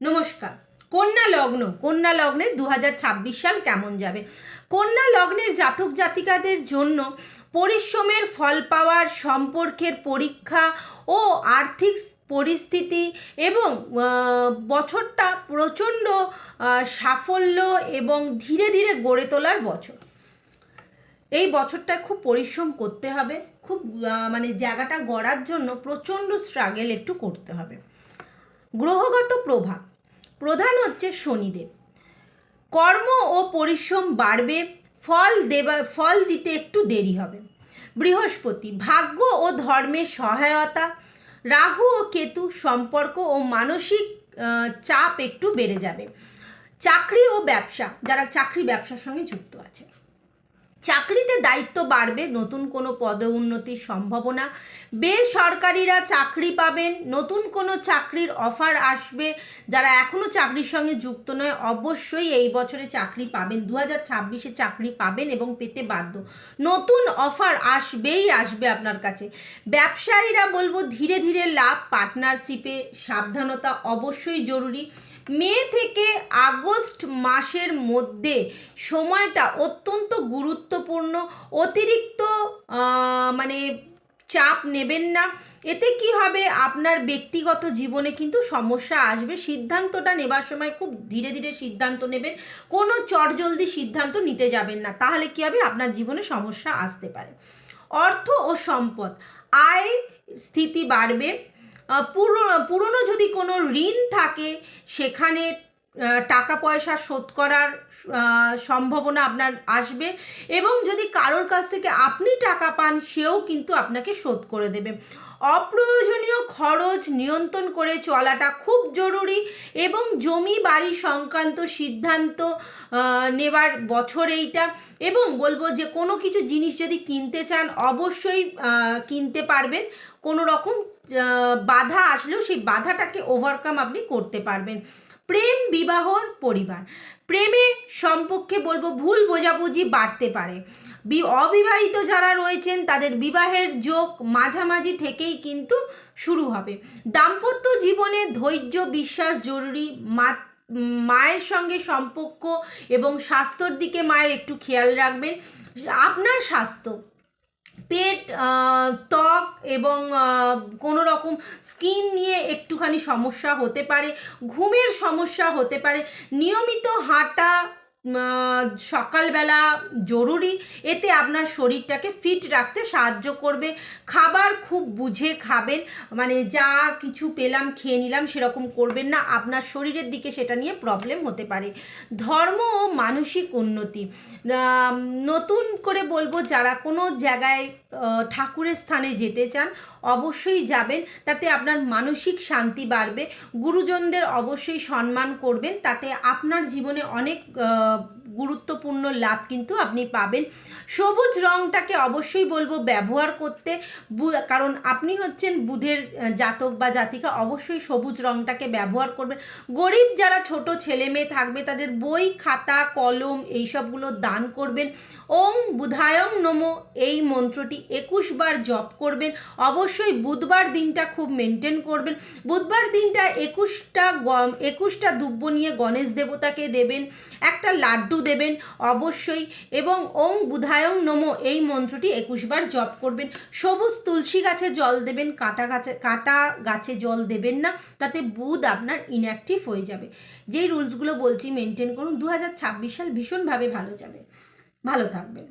নমস্কার। কন্যা লগ্ন, কন্যা লগ্নের দু হাজার ছাব্বিশ সাল কেমন যাবে? কন্যা লগ্নের জাতক জাতিকাদের জন্য পরিশ্রমের ফল পাওয়ার, সম্পর্কের পরীক্ষা ও আর্থিক পরিস্থিতি এবং বছরটা প্রচণ্ড সাফল্য এবং ধীরে ধীরে গড়ে তোলার বছর। এই বছরটা খুব পরিশ্রম করতে হবে, খুব মানে জায়গাটা গড়ার জন্য প্রচণ্ড স্ট্রাগেল একটু করতে হবে। গ্রহগত প্রভাব। প্রধান হচ্ছে শনিদেব। কর্ম ও পরিশ্রম বাড়বে, ফল দেবা, ফল দিতে একটু দেরি হবে। বৃহস্পতি, ভাগ্য ও ধর্মের সহায়তা, রাহু ও কেতু সম্পর্ক ও মানসিক চাপ একটু বেড়ে যাবে। চাকরি ও ব্যবসা, যারা চাকরি ব্যবসার সঙ্গে যুক্ত আছে। চাকরিতে দায়িত্ব বাড়বে, নতুন কোনো পদ উন্নতির সম্ভাবনা। বেসরকারিরা চাকরি পাবেন, নতুন কোনো চাকরির অফার আসবে। যারা এখনও চাকরির সঙ্গে যুক্ত নয়, অবশ্যই এই বছরে চাকরি পাবেন। দু হাজার ছাব্বিশে চাকরি পাবেন এবং পেতে বাধ্য। নতুন অফার আসবেই আসবে আপনার কাছে। ব্যবসায়ীরা বলব, ধীরে ধীরে লাভ, পার্টনারশিপে সাবধানতা অবশ্যই জরুরি। মে থেকে আগস্ট মাসের মধ্যে সময়টা অত্যন্ত গুরুত্বপূর্ণ। অতিরিক্ত মানে চাপ নেবেন না। এতে কি হবে? আপনার ব্যক্তিগত জীবনে কিন্তু সমস্যা আসবে। সিদ্ধান্তটা নেবার সময় খুব ধীরে ধীরে সিদ্ধান্ত নেবেন। কোনো চটজলদি সিদ্ধান্ত নিতে যাবেন না। তাহলে কি হবে? আপনার জীবনে সমস্যা আসতে পারে। অর্থ ও সম্পদ। আয় স্থিতি বাড়বে। আহ, পুরো- পুরনো যদি কোনো ঋণ থাকে সেখানে টাকা পয়সা শোধ করার সম্ভাবনা আপনার আসবে এবং যদি কারোর কাছ থেকে আপনি টাকা পান, সেও কিন্তু আপনাকে শোধ করে দেবে। অপ্রয়োজনীয় খরচ নিয়ন্ত্রণ করে চলাটা খুব জরুরি এবং জমি বাড়ি সংক্রান্ত সিদ্ধান্ত নেবার বছর এইটা এবং বলব যে কোনো কিছু জিনিস যদি কিনতে চান, অবশ্যই কিনতে পারবেন। কোনো রকম বাধা আসলেও সেই বাধাটাকে ওভারকাম আপনি করতে পারবেন। প্রেম বিবাহর পরিবার। প্রেমে সম্পর্কে বলব, ভুল বোঝাবুঝি বাড়তে পারে। অবিবাহিত যারা রয়েছেন, তাদের বিবাহের যোগ মাঝামাঝি থেকেই কিন্তু শুরু হবে। দাম্পত্য জীবনে ধৈর্য, বিশ্বাস জরুরি। মা, মায়ের সঙ্গে সম্পর্ক এবং স্বাস্থ্যর দিকে মায়ের একটু খেয়াল রাখবেন। আপনার স্বাস্থ্য পেট ত্বক এবং কোনো রকম স্কিন নিয়ে একটুখানি সমস্যা হতে পারে, ঘুমের সমস্যা হতে পারে, নিয়মিত হাঁটা সকালবেলা জরুরি। এতে আপনার শরীরটাকে ফিট রাখতে সাহায্য করবে। খাবার খুব বুঝে খাবেন। মানে যা কিছু পেলাম, খেয়ে নিলাম, সেরকম করবেন না। আপনার শরীরের দিকে সেটা নিয়ে প্রবলেম হতে পারে। ধর্ম ও মানসিক উন্নতি। নতুন করে বলব, যারা কোনো জায়গায় ঠাকুরের স্থানে যেতে চান, অবশ্যই যাবেন। তাতে আপনার মানসিক শান্তি বাড়বে। গুরুজনদের অবশ্যই সম্মান করবেন। তাতে আপনার জীবনে অনেক গুরুত্বপূর্ণ লাভ কিন্তু আপনি পাবেন। সবুজ রঙটাকে অবশ্যই বলব ব্যবহার করতে। কারণ আপনি হচ্ছেন বুধের জাতক বা জাতিকা, অবশ্যই সবুজ রঙটাকে ব্যবহার করবেন। গরিব যারা ছোট ছেলে মেয়ে থাকবে, তাদের বই, খাতা, কলম এইসবগুলো দান করবেন। ওং বুধায়ং নমো, এই মন্ত্রটি একুশ বার জপ করবেন। অবশ্যই বুধবার দিনটা খুব মেনটেন করবেন। বুধবার দিনটা একুশটা একুশটা দুব্য নিয়ে গণেশ দেবতাকে দেবেন। একটা লাড্ডু দেবেন, অবশ্যই। এবং ওং বুধায়ং নমো, এই মন্ত্রটি একুশবার জপ করবেন। সবুজ তুলসী গাছে জল দেবেন, কাটা গাছে কাটা গাছে জল দেবেন না, তাতে বুধ আপনার ইনঅ্যাক্টিভ হয়ে যাবে। যেই রুলসগুলো বলছি মেনটেন করুন। দু হাজার ছাব্বিশ সাল ভীষণভাবে ভালো যাবে। ভালো থাকবেন।